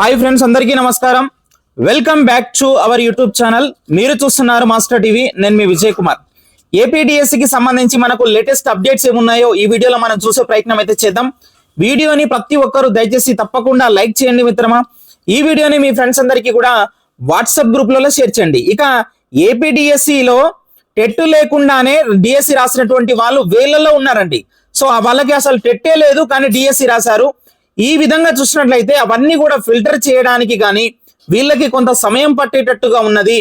Hi friends అందరికీ నమస్కారం. Welcome back to our YouTube channel. మీరు చూస్తున్నారు మాస్టర్ టీవీ నేను మీ విజయ్ కుమార్. ఏపీడిఎస్సికి సంబంధించి మనకు లేటెస్ట్ అప్డేట్స్ ఏమున్నాయో ఈ వీడియోలో మనం చూసే ప్రయత్నం అయితే చేద్దాం. వీడియోని ప్రతి ఒక్కరు దయచేసి తప్పకుండా లైక్ చేయండి మిత్రమా. ఈ వీడియోని మీ ఫ్రెండ్స్ అందరికీ కూడా వాట్సాప్ గ్రూప్లలో షేర్ చేయండి. ఇక ఏపీడిఎస్సిలో టెట్ లేకుండానే డిఎస్సి రాసినటువంటి వాళ్ళు వేలల్లో ఉన్నారండి. సో ఆ వాళ్ళకి అసలు టెట్టే లేదు కానీ డిఎస్సి రాశారు. ఈ విధంగా చూసినట్లయితే అవన్నీ కూడా ఫిల్టర్ చేయడానికి కానీ వీళ్ళకి కొంత సమయం పట్టేటట్టుగా ఉన్నది.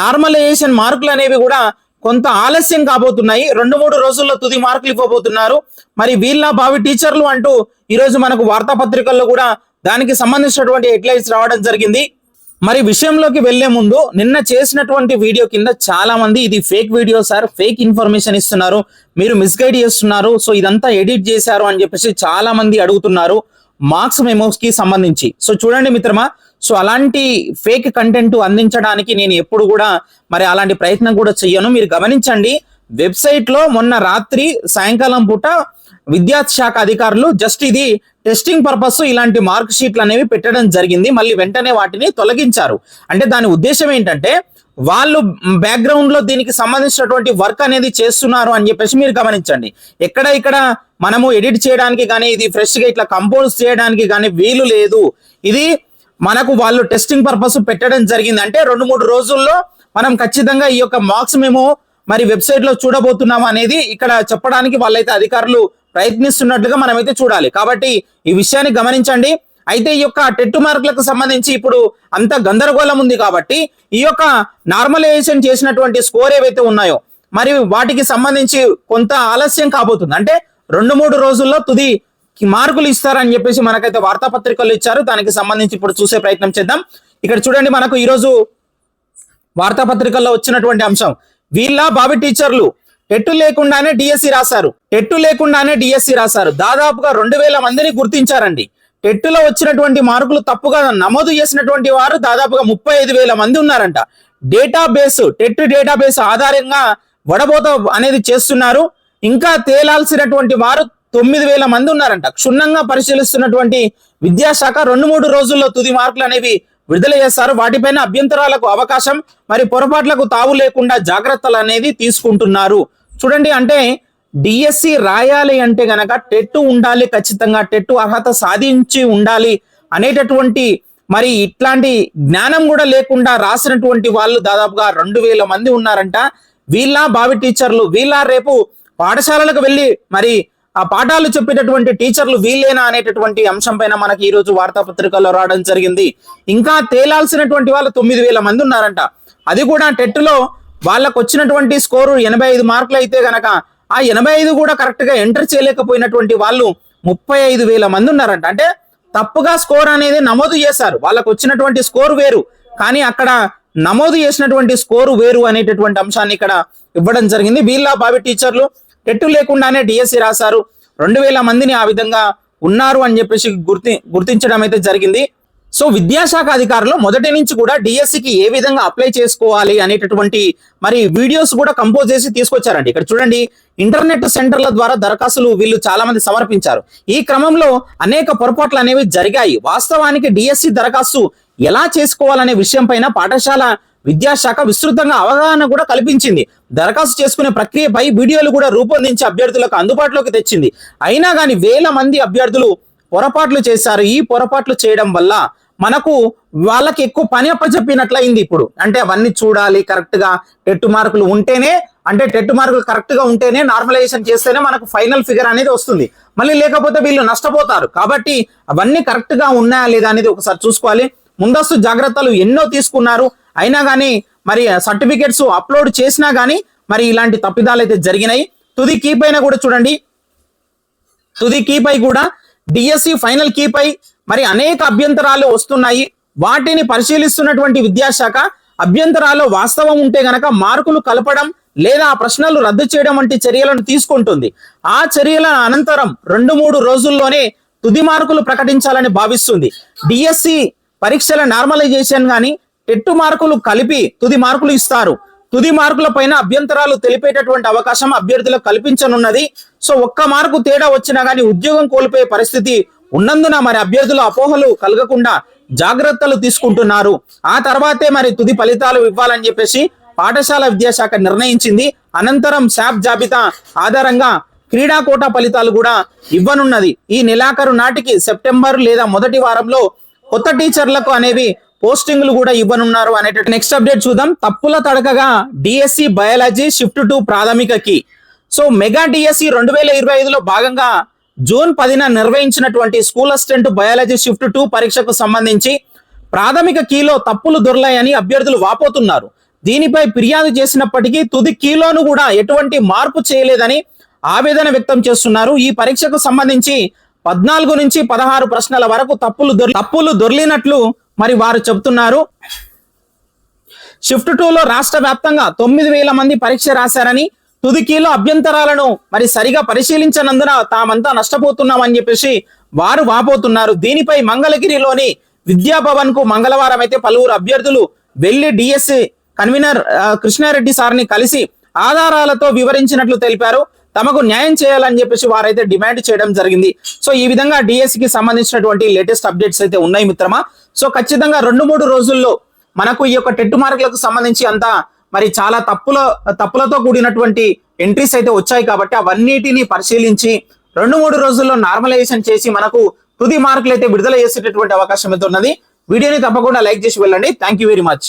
నార్మలైజేషన్ మార్కులు అనేవి కూడా కొంత ఆలస్యం కాబోతున్నాయి. రెండు మూడు రోజుల్లో తుది మార్కులు ఇవ్వబోతున్నారు. మరి వీళ్ళ భావి టీచర్లు అంటూ ఈరోజు మనకు వార్తాపత్రికల్లో కూడా దానికి సంబంధించినటువంటి హెడ్లైన్స్ రావడం జరిగింది. మరి విషయంలోకి వెళ్ళే ముందు నిన్న చేసినటువంటి వీడియో కింద చాలా మంది ఇది fake video sir fake information ఇస్తున్నారు. మీరు మిస్గైడ్ చేస్తున్నారు. సో ఇదంతా ఎడిట్ చేశారు అని చెప్పేసి చాలా మంది అడుగుతున్నారు. మార్క్స్ మెమోస్కి సంబంధించి. సో చూడండి మిత్రమా సో అలాంటి ఫేక్ కంటెంట్ అందించడానికి నేను ఎప్పుడు కూడా మరి అలాంటి ప్రయత్నం కూడా చెయ్యను. మీరు గమనించండి వెబ్సైట్లో మొన్న రాత్రి సాయంకాలం పూట విద్యాశాఖ అధికారులు జస్ట్ ఇది టెస్టింగ్ పర్పస్ ఇలాంటి మార్క్ షీట్లు అనేవి పెట్టడం జరిగింది. మళ్ళీ వెంటనే వాటిని తొలగించారు. అంటే దాని ఉద్దేశం ఏంటంటే వాళ్ళు బ్యాక్గ్రౌండ్లో దీనికి సంబంధించినటువంటి వర్క్ అనేది చేస్తున్నారు అని చెప్పేసి మీరు గమనించండి. ఎక్కడ ఇక్కడ మనము ఎడిట్ చేయడానికి కానీ ఇది ఫ్రెష్గా ఇట్లా కంపోజ్ చేయడానికి కానీ వీలు లేదు. ఇది మనకు వాళ్ళు టెస్టింగ్ పర్పస్ పెట్టడం జరిగింది. అంటే రెండు మూడు రోజుల్లో మనం ఖచ్చితంగా ఈ యొక్క మార్క్స్ మేము మరి వెబ్సైట్లో చూడబోతున్నాము అనేది ఇక్కడ చెప్పడానికి వాళ్ళైతే అధికారులు ప్రయత్నిస్తున్నట్లుగా మనమైతే చూడాలి. కాబట్టి ఈ విషయాన్ని గమనించండి. అయితే ఈ యొక్క టెట్టు మార్కులకు సంబంధించి ఇప్పుడు అంత గందరగోళం ఉంది కాబట్టి ఈ యొక్క నార్మలైజేషన్ చేసినటువంటి స్కోర్ ఏవైతే ఉన్నాయో మరి వాటికి సంబంధించి కొంత ఆలస్యం కాబోతుంది. అంటే రెండు మూడు రోజుల్లో తుది మార్కులు ఇస్తారని చెప్పేసి మనకైతే వార్తాపత్రికలు ఇచ్చారు. దానికి సంబంధించి ఇప్పుడు చూసే ప్రయత్నం చేద్దాం. ఇక్కడ చూడండి మనకు ఈరోజు వార్తాపత్రికల్లో వచ్చినటువంటి అంశం. వీళ్ళ బాబీ టీచర్లు టెట్టు లేకుండానే డిఎస్సి రాశారు. టెట్టు లేకుండానే డిఎస్సి రాశారు. దాదాపుగా రెండు వేల మందిని గుర్తించారండి. టెట్టులో వచ్చినటువంటి మార్కులు తప్పుగా నమోదు చేసినటువంటి వారు దాదాపుగా ముప్పై ఐదు వేల మంది ఉన్నారంట. డేటాబేస్ టెట్ డేటాబేస్ ఆధారంగా వడబోత అనేది చేస్తున్నారు. ఇంకా తేలాల్సినటువంటి వారు తొమ్మిది వేల మంది ఉన్నారంట. క్షుణ్ణంగా పరిశీలిస్తున్నటువంటి విద్యాశాఖ రెండు మూడు రోజుల్లో తుది మార్కులు అనేవి విడుదల చేస్తారు. వాటిపైన అభ్యంతరాలకు అవకాశం మరి పొరపాట్లకు తావు లేకుండా జాగ్రత్తలు అనేది తీసుకుంటున్నారు. చూడండి అంటే డిఎస్సి రాయాలి అంటే గనక టెట్ ఉండాలి ఖచ్చితంగా టెట్ అర్హత సాధించి ఉండాలి అనేటటువంటి మరి ఇట్లాంటి జ్ఞానం కూడా లేకుండా రాసినటువంటి వాళ్ళు దాదాపుగా రెండు వేల మంది ఉన్నారంట. వీళ్ళ బావి టీచర్లు వీళ్ళ రేపు పాఠశాలలకు వెళ్ళి మరి ఆ పాఠాలు చెప్పేటటువంటి టీచర్లు వీళ్ళేనా అనేటటువంటి అంశం పైన మనకి ఈ రోజు వార్తాపత్రికల్లో రావడం జరిగింది. ఇంకా తేలాల్సినటువంటి వాళ్ళు తొమ్మిది వేల మంది ఉన్నారంట. అది కూడా టెట్లో వాళ్ళకు వచ్చినటువంటి స్కోరు ఎనభై ఐదు మార్కులు అయితే గనక ఆ ఎనభై ఐదు కూడా కరెక్ట్గా ఎంటర్ చేయలేకపోయినటువంటి వాళ్ళు ముప్పై ఐదు వేల మంది ఉన్నారంట. అంటే తప్పుగా స్కోర్ అనేది నమోదు చేశారు. వాళ్ళకు వచ్చినటువంటి స్కోర్ వేరు. కానీ అక్కడ నమోదు చేసినటువంటి స్కోరు వేరు అనేటటువంటి అంశాన్ని ఇక్కడ ఇవ్వడం జరిగింది. వీళ్ళ బావి టీచర్లు టెట్టు లేకుండానే డిఎస్సి రాశారు. రెండు వేల మందిని ఆ విధంగా ఉన్నారు అని చెప్పేసి గుర్తి గుర్తించడం అయితే జరిగింది. సో విద్యాశాఖ అధికారులు మొదటి నుంచి కూడా డిఎస్సికి ఏ విధంగా అప్లై చేసుకోవాలి అనేటటువంటి మరి వీడియోస్ కూడా కంపోజ్ చేసి తీసుకొచ్చారండి. ఇక్కడ చూడండి ఇంటర్నెట్ సెంటర్ల ద్వారా దరఖాస్తులు వీళ్ళు చాలా మంది సమర్పించారు. ఈ క్రమంలో అనేక పొరపాట్లు అనేవి జరిగాయి. వాస్తవానికి డిఎస్సి దరఖాస్తు ఎలా చేసుకోవాలనే విషయం పైన పాఠశాల విద్యాశాఖ విస్తృతంగా అవగాహన కూడా కల్పించింది. దరఖాస్తు చేసుకునే ప్రక్రియపై వీడియోలు కూడా రూపొందించి అభ్యర్థులకు అందుబాటులోకి తెచ్చింది. అయినా కానీ వేల మంది అభ్యర్థులు పొరపాట్లు చేశారు. ఈ పొరపాట్లు చేయడం వల్ల మనకు వాళ్ళకి ఎక్కువ పని అప్పచెప్పినట్లయింది ఇప్పుడు. అంటే అవన్నీ చూడాలి కరెక్ట్గా టెట్టు మార్కులు ఉంటేనే అంటే టెట్ మార్కులు కరెక్ట్గా ఉంటేనే నార్మలైజేషన్ చేస్తేనే మనకు ఫైనల్ ఫిగర్ అనేది వస్తుంది. మళ్ళీ లేకపోతే వీళ్ళు నష్టపోతారు. కాబట్టి అవన్నీ కరెక్ట్గా ఉన్నాయా లేదా అనేది ఒకసారి చూసుకోవాలి. ముందస్తు జాగ్రత్తలు ఎన్నో తీసుకున్నారు. అయినా కానీ మరి సర్టిఫికెట్స్ అప్లోడ్ చేసినా కానీ మరి ఇలాంటి తప్పిదాలు అయితే జరిగినాయి. తుది కీ పైన కూడా చూడండి. తుది కీ పై కూడా డిఎస్సి ఫైనల్ కీ పై మరి అనేక అభ్యంతరాలు వస్తున్నాయి. వాటిని పరిశీలిస్తున్నటువంటి విద్యాశాఖ అభ్యంతరాలు వాస్తవం ఉంటే గనక మార్కులు కలపడం లేదా ఆ ప్రశ్నలు రద్దు చేయడం వంటి చర్యలను తీసుకుంటుంది. ఆ చర్యల అనంతరం రెండు మూడు రోజుల్లోనే తుది మార్కులు ప్రకటించాలని భావిస్తుంది. డిఎస్సి పరీక్షల నార్మలైజేషన్ కానీ టెట్టు మార్కులు కలిపి తుది మార్కులు ఇస్తారు. తుది మార్కుల పైన అభ్యంతరాలు తెలిపేటటువంటి అవకాశం అభ్యర్థులకు కల్పించనున్నది. సో ఒక్క మార్కు తేడా వచ్చినా గానీ ఉద్యోగం కోల్పోయే పరిస్థితి ఉన్నందున మరి అభ్యర్థుల అపోహలు కలగకుండా జాగ్రత్తలు తీసుకుంటున్నారు. ఆ తర్వాతే మరి తుది ఫలితాలు ఇవ్వాలని చెప్పేసి పాఠశాల విద్యాశాఖ నిర్ణయించింది. అనంతరం శాప్ జాబితా ఆధారంగా క్రీడా కోటా ఫలితాలు కూడా ఇవ్వనున్నది. ఈ నెలాఖరు నాటికి సెప్టెంబర్ లేదా మొదటి వారంలో కొత్త టీచర్లకు అనేవి పోస్టింగ్లు కూడా ఇవ్వనున్నారు అనేటువంటి నెక్స్ట్ అప్డేట్ చూద్దాం. తప్పుల తడకగా D S C biology shift to ప్రాథమికకి so mega D S C రెండు వేల ఇరవై ఐదులో భాగంగా జూన్ పదిన నిర్వహించినటువంటి school assistant biology shift two పరీక్షకు సంబంధించి ప్రాథమిక కీలో తప్పులు దొరలాయని అభ్యర్థులు వాపోతున్నారు. దీనిపై ఫిర్యాదు చేసినప్పటికీ తుది కీలోను కూడా ఎటువంటి మార్పు చేయలేదని ఆవేదన వ్యక్తం చేస్తున్నారు. ఈ పరీక్షకు సంబంధించి పద్నాలుగు నుంచి పదహారు ప్రశ్నల వరకు తప్పులు తప్పులు దొర్లినట్లు మరి వారు చెబుతున్నారు. షిఫ్ట్ టూలో రాష్ట్ర వ్యాప్తంగా తొమ్మిది వేల మంది పరీక్ష రాశారని తుదికీలో అభ్యంతరాలను మరి సరిగా పరిశీలించనందున తామంతా నష్టపోతున్నామని చెప్పేసి వారు వాపోతున్నారు. దీనిపై మంగళగిరిలోని విద్యాభవన్కు మంగళవారం అయితే పలువురు అభ్యర్థులు వెళ్ళి డిఎస్సి కన్వీనర్ కృష్ణారెడ్డి సార్ని కలిసి ఆధారాలతో వివరించినట్లు తెలిపారు. తమకు న్యాయం చేయాలని చెప్పేసి వారైతే డిమాండ్ చేయడం జరిగింది. సో ఈ విధంగా డిఎస్సి కి సంబంధించినటువంటి లేటెస్ట్ అప్డేట్స్ అయితే ఉన్నాయి మిత్రమా? సో ఖచ్చితంగా రెండు మూడు రోజుల్లో మనకు ఈ యొక్క టెట్ మార్కులకు సంబంధించి అంతా మరి చాలా తప్పుల తప్పులతో కూడినటువంటి ఎంట్రీస్ అయితే వచ్చాయి కాబట్టి అవన్నిటిని పరిశీలించి రెండు మూడు రోజుల్లో నార్మలైజేషన్ చేసి మనకు తుది మార్కులు అయితే విడుదల చేసేటటువంటి అవకాశం అయితే ఉన్నది. వీడియోని తప్పకుండా లైక్ చేసి వెళ్ళండి. Thank you very much